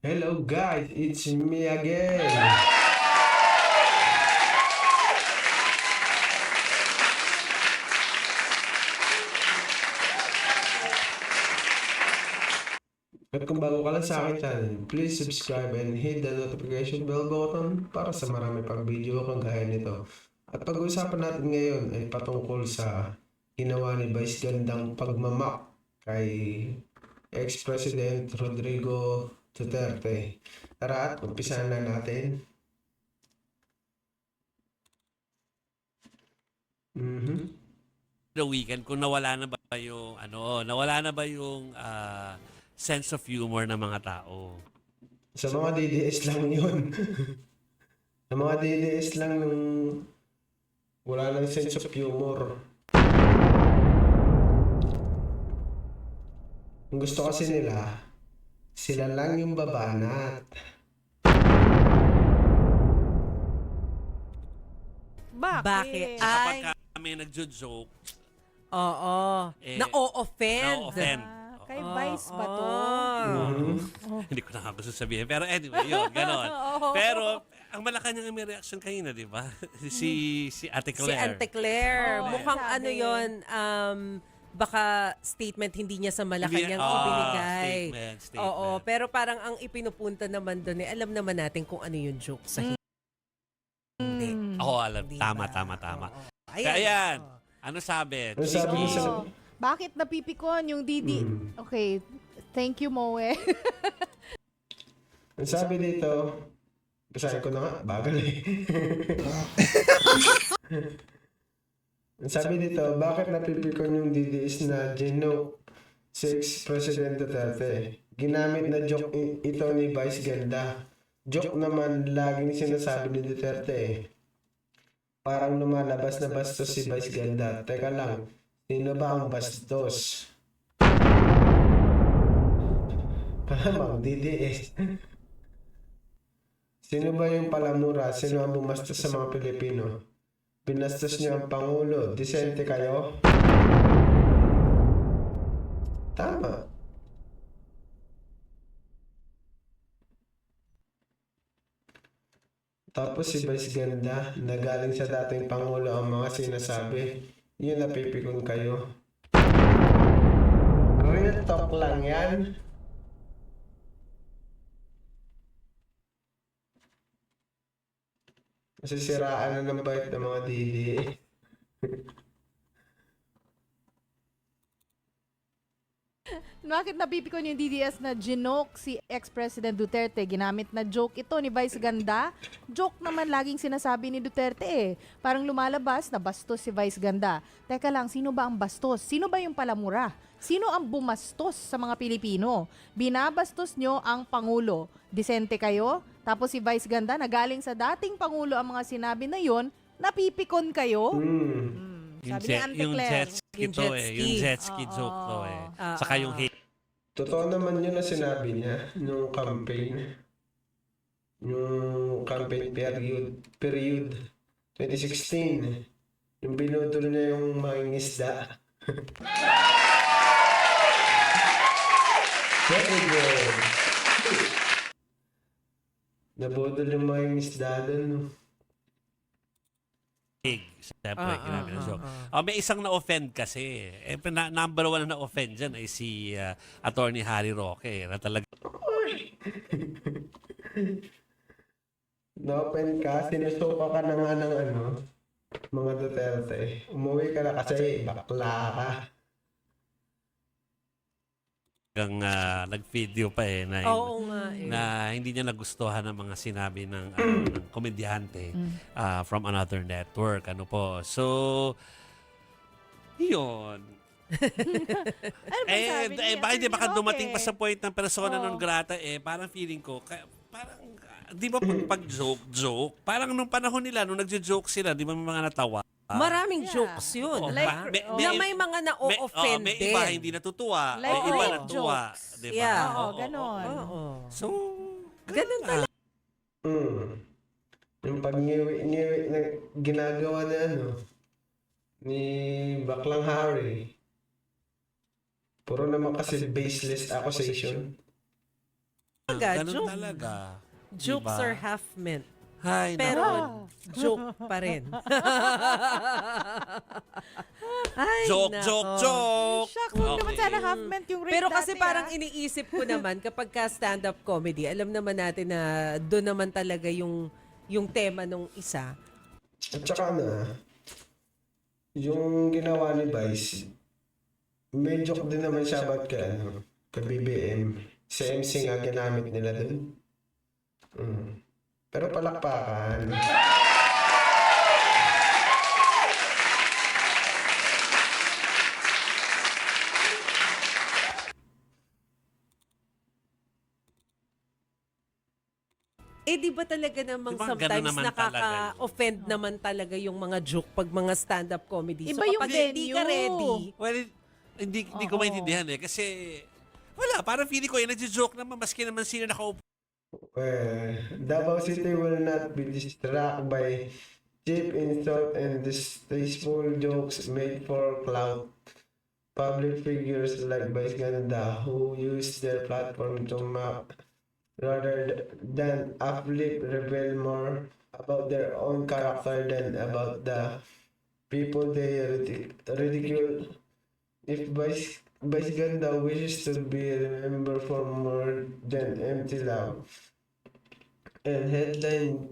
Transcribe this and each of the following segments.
Hello guys, it's me again. At kung bago ka lang sa akin channel, please subscribe and hit the notification bell button para sa marami pang video kang gaya nito. At pag-uusapan natin ngayon ay patungkol sa ginawa ni Vice Gandang pagmamak kay ex-president Rodrigo Duterte. Tara at umpisahan na natin. Mhm. the weekend kung nawala na ba yung ano, nawala na ba yung ah, sense of humor ng mga tao. Sa mga DDS lang yun. sa mga DDS lang nung wala nang sense of humor. Ang gusto kasi nila, sila lang yung babanat. Bakit? Bakit? Kapag Ay, kami nagjo-joke, oo. Eh, Na-o-offend. na-offend. Ah, kay Oo. Vice ba to? Mhm. Hindi ko na nga gusto sabihin. Pero anyway, yun, ganon. Oo. Pero, ang Malacanang may reaction kanina, di ba? si, si Ate Si Claire. Ante Claire. Oo, Mukhang sabi. ano yon um, baka statement hindi niya sa Malacanang ah, ibinigay. statement, statement. Oo, pero parang ang ipinupunta naman doon eh, alam naman natin kung ano yung joke sa hindi. Mm. Ako alam. Di Tama, ba? tama, tama. Oo. Kaya yan. Ano sabi? Ano sabi sa... Oo. Bakit napipikon yung Didi? Hmm. Okay, thank you, Moe. Ang sabi dito, basahin ko na nga, bagal eh. Sabi dito, bakit napipikon yung DDS na Gino si ex-president Duterte? Ginamit na joke ito ni Vice Ganda. Joke naman laging sinasabi ni Duterte eh. Parang lumalabas na bastos si Vice Ganda. Teka lang, sino ba ang bastos? Palamang DDS. Sino ba yung palamura? Sino ang bumastos sa mga Pilipino? Binastos niyo ang Pangulo. Disente kayo? Tama. Tapos si Vice Ganda, na galing sa dating Pangulo ang mga sinasabi. Yun napipikon kayo. Real talk lang yan. Nasisiraan na ng bait ng mga didi. Bakit napipikon yung DDS na ginoke si ex-president Duterte? Ginamit na joke ito ni Vice Ganda. Joke naman laging sinasabi ni Duterte eh. Parang lumalabas na bastos si Vice Ganda. Teka lang, sino ba ang bastos? Sino ba yung palamura? Sino ang bumastos sa mga Pilipino? Binabastos nyo ang Pangulo. Disente kayo? Tapos si Vice Ganda na galing sa dating Pangulo ang mga sinabi na yon, napipikon kayo? Hmm, Yung, Sabi ni jet, Ante yung Claire. jet ski Yung to jet eh. Yung jet ski Oo. joke to eh. Ah, Saka yung ah. hate. Totoo naman yun na sinabi niya nung campaign. Yung campaign period, period 2016. Yung binutol niya yung mga isda. Very good. Nabudol yung mga isda doon. no? Siyempre, Ah, ginamit ah, na ah, joke. ah. Ah, may isang na-offend kasi. Eh, na, number one na na-offend dyan ay si ah, Attorney Harry Roque. Na talaga Na-open ka, sinusuka ka na nga ng ano, mga Duterte. Umuwi ka na kasi bakla ka. Talagang ah, nag-video pa eh na, Oo nga eh. na hindi niya nagustuhan ang mga sinabi ng, ano, ng komedyante ah, from another network. Ano po. So, yun. Ano ba Eh, sabi eh, niya? baka, hindi, baka dumating pa sa point ng persona non grata eh, parang feeling ko, kaya, parang, ah, di ba pag, pag joke, joke, parang nung panahon nila, nung nagjo-joke sila, di ba may mga natawa? Maraming Yeah. jokes yun. Oo, Like? May- oh. na may- may mga may, na-o-offend oh, may din. iba hindi natutuwa, Like may iba rape natuwa, jokes. di ba? Yeah. Oo, ganon. oo. So, Ganun talaga. Mm. Yung pag-ngiwi-ngiwi na ginagawa na ano, ni Baklang Harry. Puro naman kasi baseless accusation. talaga, ganun joke. talaga. Jokes Diba? are half meant. Hay, Pero joke pa rin. Ay, Joke, nako. joke, joke. Shucks, huwag naman sana half meant yung rate Pero kasi dati, parang ah. iniisip ko naman kapag ka stand-up comedy, alam naman natin na doon naman talaga yung yung tema nung isa. At saka na, yung ginawa ni Vice, may joke din naman siya about kay, ano, kay BBM. Sa MC nga ginamit nila dun. Mm. Pero palakpakan. Eh di ba talaga namang Di ba ganun sometimes naman nakaka-offend naman talaga yung mga joke pag mga stand-up comedy. Iba so yung kapag hindi ka venue. ready, Well, hindi, hindi ko maintindihan eh. Kasi, wala, parang feeling ko, eh, nagjo-joke naman, maski naman sino nakaupo Eh, well, Davao City will not be distracted by cheap insult and distasteful jokes made for clout. Public figures like Vice Ganda who use their platform to map rather than uplift reveal more about their own character than about the people they ridic- ridicule. If Vice, Vice Ganda wishes to be remembered for more than empty love and headline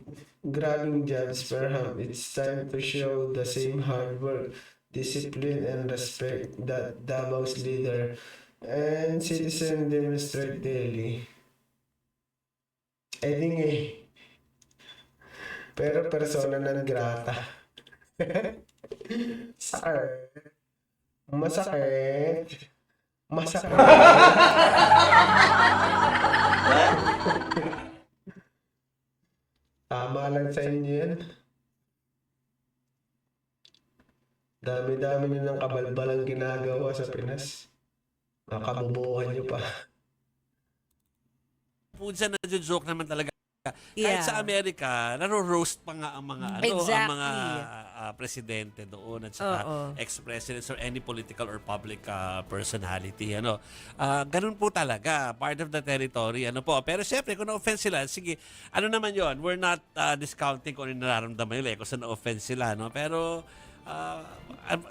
grabbing jobs, perhaps it's time to show the same hard work, discipline, and respect that Davao's leader and citizen demonstrate daily. Di nga eh. Pero persona non grata. Sakit. Masakit. Masakit. Tama lang sa inyo yan. Dami-dami nyo ng kabalbalang ginagawa sa Pinas. Makabubuhan nyo pa. po dyan, nagjo-joke naman talaga. Yeah. Kahit sa Amerika, naro-roast pa nga ang mga ano, ang mga ah, presidente doon at saka Oo. ex-presidents or any political or public ah, personality ano. Ah, ganun po talaga, part of the territory ano po. Pero syempre kung na-offense sila, sige, ano naman 'yon? We're not ah, discounting kung ano nararamdaman nila eh, kung saan na-offense sila no. Pero ah,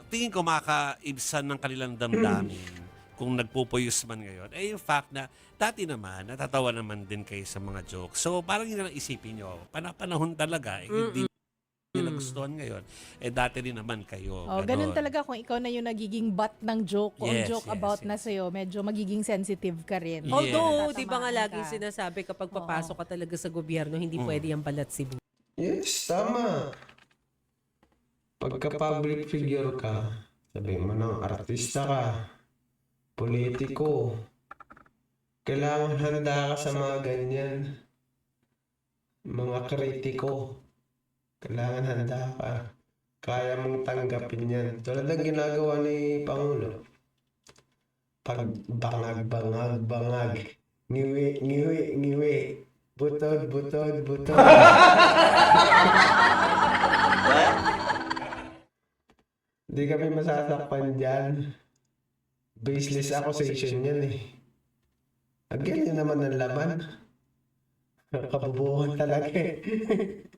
tingin ko makaibsan ng kanilang damdamin kung nagpupuyos man ngayon, eh yung fact na dati naman, natatawa naman din kayo sa mga jokes. So parang yun ang isipin nyo, panapanahon talaga, eh, hindi nyo nagustuhan ngayon, eh dati rin naman kayo. Oh, ganun talaga kung ikaw na yung nagiging butt ng joke o Yes, joke yes, about yes. na sa'yo, medyo magiging sensitive ka rin. Yeah. although, di ba nga laging ka. sinasabi kapag papasok ka talaga sa gobyerno, hindi Mm. pwede yung balat sibu. Yes, tama. Pagka public figure ka, sabihin mo ng artista ka, politiko, kailangan handa ka sa mga ganyan. Mga kritiko, kailangan handa ka. Kaya mong tanggapin yan. Tulad ng ginagawa ni Pangulo. Pag bangag, bangag, bangag, ngiwi, ngiwi, ngiwi, butod, butod, butod. Hindi kami masasakpan dyan. Baseless accusation yan eh. Again, yun naman ang laman. Kabubuhan talaga eh.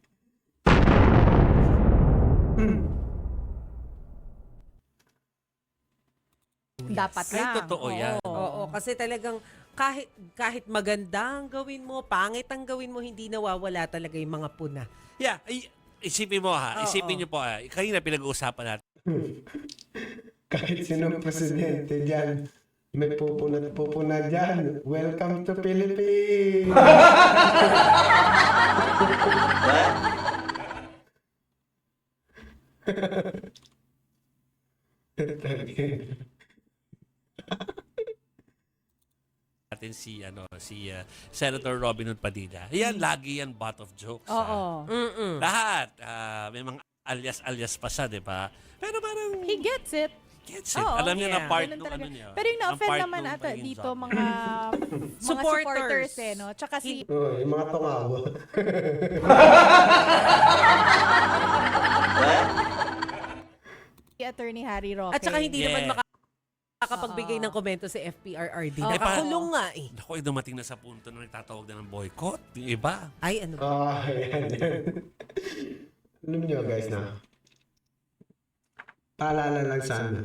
Dapat Ay, lang. totoo yan. Oo, kasi talagang kahit kahit maganda ang gawin mo, pangit ang gawin mo, hindi nawawala talaga yung mga puna. Yeah, ay, isipin mo ha, Oo. isipin nyo po ha, kanina pinag-uusapan natin, Kahit sinong presidente dyan, may pupuna at pupuna dyan. Welcome to Philippines! natin si ano si uh, Senator Robin Hood Padilla. Yan lagi yan butt of jokes. Oo. Mm-mm. Lahat ah, may mga alias-alias pa siya, 'di ba? Pero parang He gets it. Gets it. Oo, Alam niya na yeah. part Ganun nung talaga. ano niya. Pero yung ang na-offend part naman nung ata pagiging dito zombie. mga mga Supporters. supporters eh, no? Tsaka si oh, yung mga tungawa. Attorney Harry Roque. At saka hindi Yeah. naman maka Nakakapagbigay ng komento si FPRRD. Oo. Nakakulong nga eh. Naku, eh, dumating na sa punto na nagtatawag na ng boycott. Yung iba. Ay, ano ba? Ah, yan, yan. Alam nyo guys na, paalala lang sana,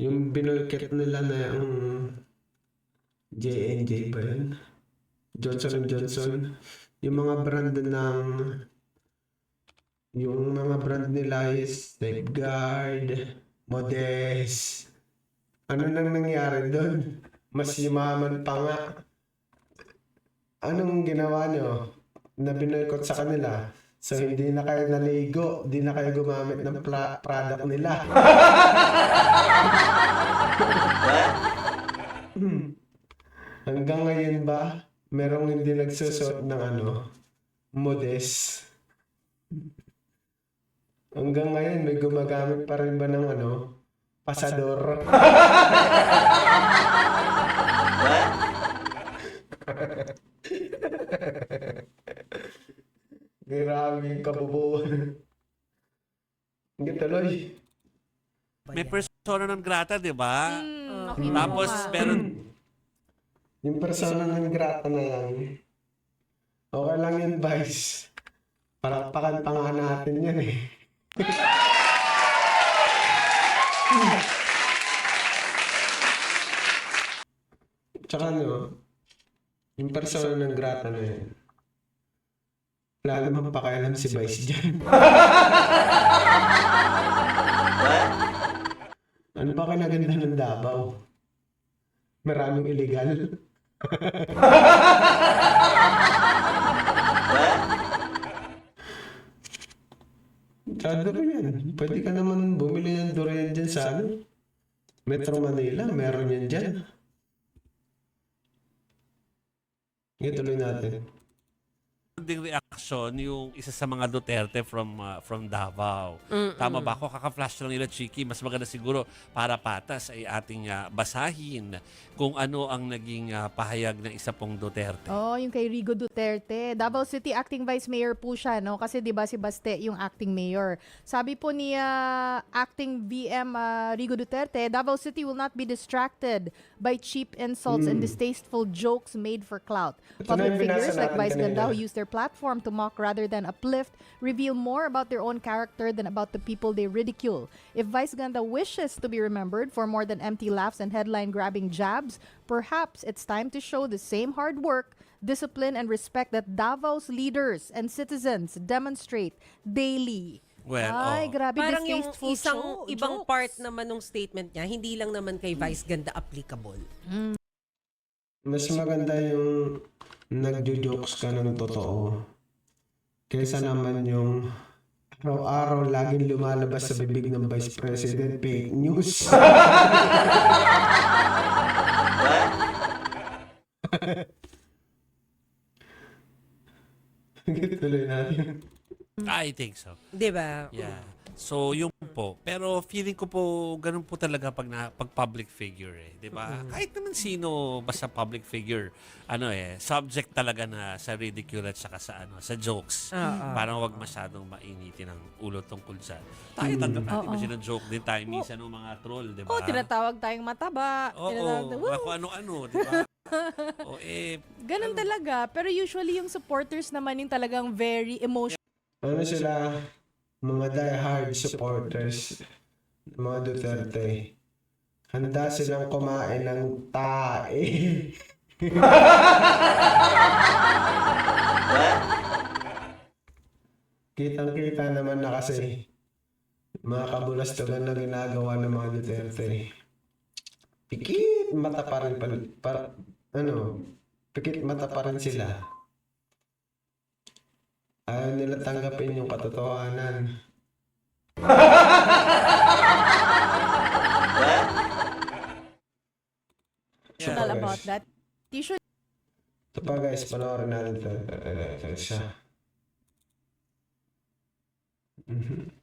yung binulkit nila na yung J&J ba yun? Johnson Johnson, yung mga brand ng yung mga brand nila is Safeguard, Modest. Ano nang nangyari doon? Mas yumaman pa nga. Anong ginawa nyo? na binoykot sa kanila. So, hindi na kayo naligo, hindi na kayo gumamit ng pla- product nila. Hmm. Hanggang ngayon ba, merong hindi nagsusot ng ano, modest. Hanggang ngayon, may gumagamit pa rin ba ng ano, pasador? Grabe yung kabubuan. Hindi tuloy. May persona non grata, di ba? Hmm, Ah. okay, Tapos, oo nga. meron, Yung persona ng grata na yan, okay lang yun, Vice. Palakpakan pa nga natin yan eh. Tsaka ano, yung persona ng grata na yan, wala naman pakialam si Vice dyan. ano ba kinaganda ng Davao? Maraming illegal. Tsaka durian. Pwede ka naman bumili ng durian dyan sa ano? Metro Manila. Meron yan dyan. Ngayon tuloy natin. ding reaction yung isa sa mga Duterte from uh, from Davao. Tama ba ako? Kaka-flash lang nila, Chiki. Mas maganda siguro para patas ay ating uh, basahin kung ano ang naging uh, pahayag ng isa pong Duterte. Oh, yung kay Rigo Duterte. Davao City acting vice mayor po siya, no? Kasi 'di ba si Baste yung acting mayor. Sabi po ni ah, acting VM ah, Rigo Duterte, Davao City will not be distracted by cheap insults and distasteful jokes made for clout. Hmm. Ito Public figures like Vice Ganda who use their platform to mock rather than uplift reveal more about their own character than about the people they ridicule. If Vice Ganda wishes to be remembered for more than empty laughs and headline-grabbing jabs, perhaps it's time to show the same hard work, discipline, and respect that Davao's leaders and citizens demonstrate daily. Well, Ay, oh. grabe Parang yung isang jo- ibang jokes. part naman ng statement niya, hindi lang naman kay Vice Ganda applicable. Mas maganda yung nagjo-jokes ka ng totoo. Kaysa naman yung araw-araw laging lumalabas sa bibig ng Vice President fake news. Tuloy natin. I think so. Di ba? Yeah. So, yung po. Pero feeling ko po, ganun po talaga pag, na, pag public figure eh. Di ba? Kahit naman sino, basta public figure, ano eh, subject talaga na sa ridicule at saka sa, ano, sa jokes. Oo. Parang wag masyadong mainitin ang ulo tungkol dyan. Tayo tanggap natin Oo. kasi ng joke din tayo minsan ng mga troll, di ba? Oh, tinatawag tayong mataba. Oo, tinatawag- Woo! ako ano-ano, di ba? o eh, Ganun talaga. Pero usually yung supporters naman yung talagang very emotional. Ano sila? Mga die-hard supporters ng mga Duterte. Handa silang kumain ng tae. Kitang-kita naman na kasi mga kabulastugan na ginagawa ng mga Duterte. Pikit mata pa rin pal- para, ano, pikit mata pa rin sila. Ayaw nila tanggapin yung katotohanan. Yeah. about that. Usually, Ito pa guys, panoorin natin ito. Ito, siya. Mhm.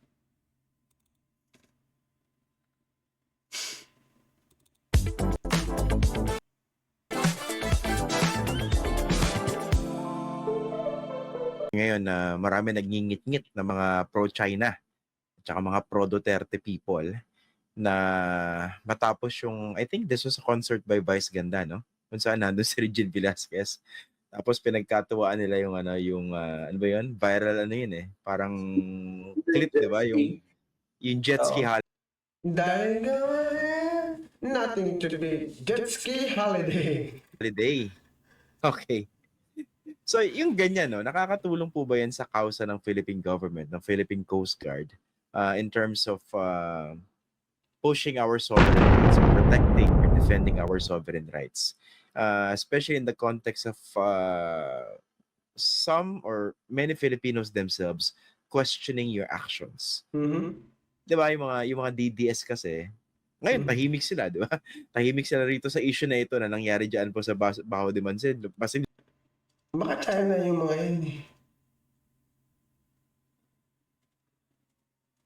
Ngayon na marami nagngingit-ngit na mga pro-China at saka mga pro-Duterte people na matapos yung, I think this was a concert by Vice Ganda, no? Kung saan nandun si Regine Velasquez. Tapos pinagkatuwaan nila yung ano, yung, ah, ano ba yun? Viral ano yun eh. Parang clip, di ba? Yung, yung jet ski Dahil naman, nothing to be jet ski holiday. holiday. Okay. So, yung ganyan, no, nakakatulong po ba yan sa kausa ng Philippine government, ng Philippine Coast Guard, uh, in terms of uh, pushing our sovereign rights, protecting or defending our sovereign rights, uh, especially in the context of uh, some or many Filipinos themselves questioning your actions. Mhm. 'Di ba yung mga yung mga DDS kasi ngayon Mhm. tahimik sila, 'di ba? Tahimik sila rito sa issue na ito na nangyari diyan po sa Baho de Mansed. Kasi Baka China yung mga yun eh.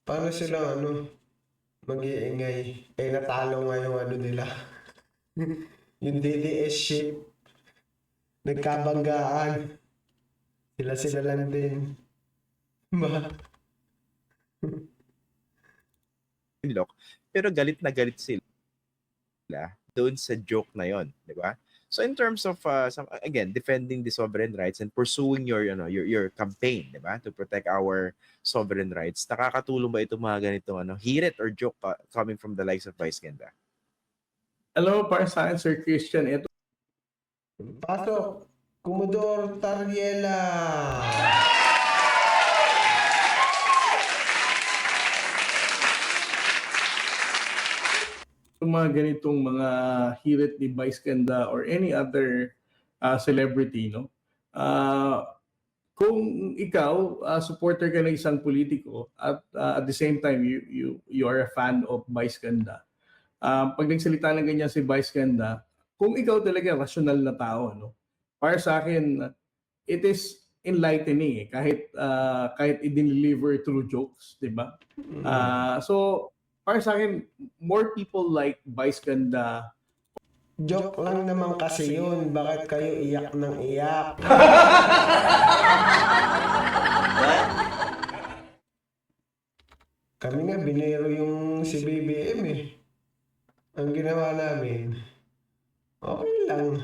Paano sila ano, mag-iingay? Eh natalo nga yung ano nila. yung DDS ship. Nagkabanggaan. Sila sila lang din. Ba? pero galit na galit sila doon sa joke na 'yon, 'di ba? So in terms of uh, some, again defending the sovereign rights and pursuing your you know your your campaign, 'di ba? To protect our sovereign rights. Nakakatulong ba itong mga ganitong ano, hirit or joke pa- coming from the likes of Vice Ganda? Mo, para sa akin, Sir Christian, ito Pasok! Commodore Tariela! Yung mga ganitong mga hirit ni Vice Ganda or any other uh, celebrity, no? Uh, kung ikaw, uh, supporter ka ng isang politiko at uh, at the same time you you you are a fan of Vice Ganda. Uh, pag nagsalita ng ganyan si Vice Ganda, kung ikaw talaga rational na tao, no? Para sa akin, it is enlightening eh, kahit uh, kahit i-deliver through jokes, 'di ba? Ah, so para sa akin, more people like Vice Ganda. Joke lang naman kasi yun. Bakit kayo iyak ng iyak? Kami nga, binero yung si BBM eh. Ang ginawa namin, okay lang.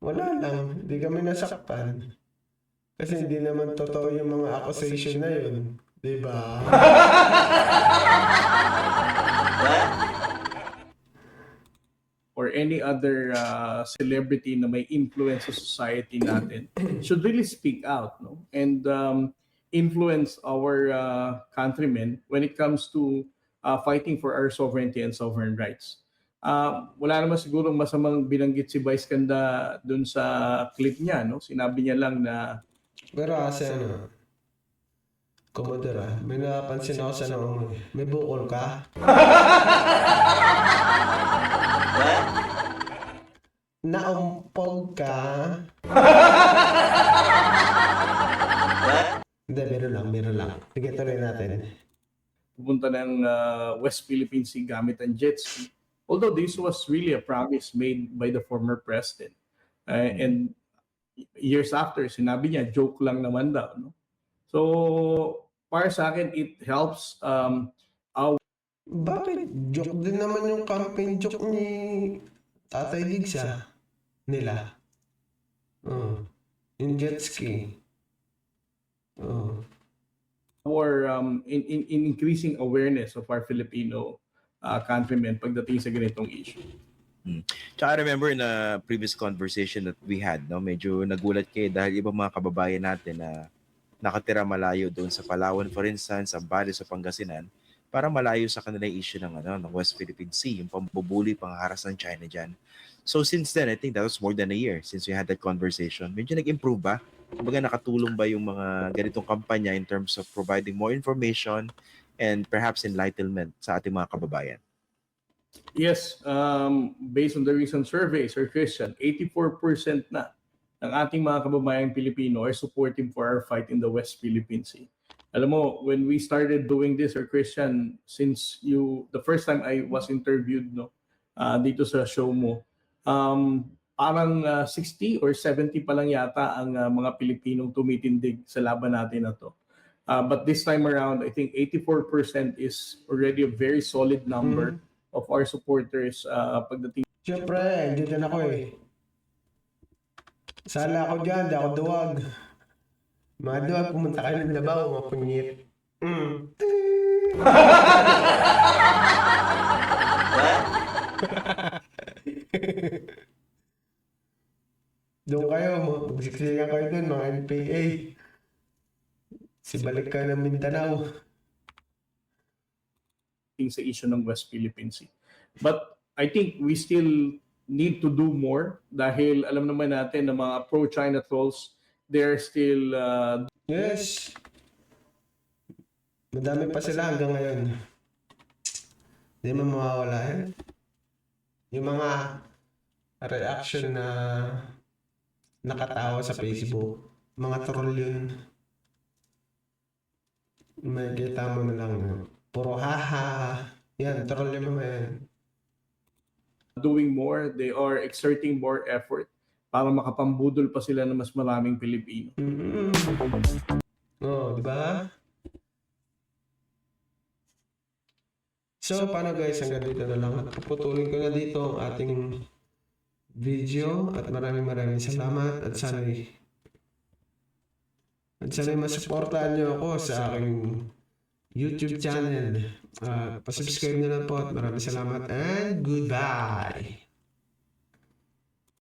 Wala lang. Hindi kami nasaktan. Kasi hindi naman totoo yung mga accusation na yun. Di ba? or any other uh, celebrity na may influence sa society natin should really speak out no and um, influence our uh, countrymen when it comes to uh, fighting for our sovereignty and sovereign rights. Uh, wala naman siguro masamang binanggit si Vice Ganda dun sa clip niya no sinabi niya lang na Pero kasi ano, Commodore ah, may napansin ako sa noong, may bukol ka? Naumpog ka? Hindi, biro lang, biro lang. Sige, tuloy natin. pupunta ng uh, West Philippine Sea gamit ang jet ski. Although this was really a promise made by the former president. Uh, and years after, sinabi niya, joke lang naman daw. No? So, para sa akin, it helps um, Bakit? Joke din naman yung campaign joke ni Tatay Digsa nila. Oh. Yung jet ski. Oh. our um, in, in, in increasing awareness of our Filipino uh, countrymen pagdating sa ganitong issue. Tsaka I remember in a previous conversation that we had, no, medyo nagulat kayo dahil ibang mga kababayan natin na nakatira malayo doon sa Palawan, for instance, sa Bali, sa Pangasinan, para malayo sa kanila yung issue ng, ano, ng West Philippine Sea, yung pambubuli, pangharas ng China dyan. So since then, I think that was more than a year since we had that conversation. Medyo nag-improve ba? Kumbaga nakatulong ba yung mga ganitong kampanya in terms of providing more information and perhaps enlightenment sa ating mga kababayan? Yes, um, based on the recent survey, Sir Christian, 84% na ng ating mga kababayang Pilipino are supportive for our fight in the West Philippine Sea. Alam mo, when we started doing this, Sir Christian, since you, the first time I was interviewed no, uh, dito sa show mo, um, parang uh, 60 or 70 pa lang yata ang uh, mga Pilipinong tumitindig sa laban natin na to. Uh, but this time around, I think 84% is already a very solid number of our supporters uh, pagdating Siyempre, andyan din ako eh. Sala ako dyan, di ako duwag. Mga duwag, pumunta kayo ng Davao, mga punyit. Mm. Doon kayo, magsiksikan kayo doon, mga NPA. Si balik ka ng Mindanao. sa issue ng West Philippine Sea. But I think we still need to do more dahil alam naman natin na mga pro-China trolls, they're still uh, Yes. Madami pa sila hanggang ngayon. Hindi man mawawala yan. Yung mga reaction na nakatawa sa Facebook, mga troll yun. May kita mo na lang. Puro haha. Yan, troll yung mga yan. Doing more, they are exerting more effort para makapambudol pa sila ng mas maraming Pilipino. Mm. Oh, di ba? So, paano guys, hanggang dito na lang. At puputulin ko na dito ang ating video at maraming maraming salamat at sana'y at sana'y masuportahan niyo ako sa aking YouTube channel. Uh, pasubscribe na lang po at maraming salamat and goodbye!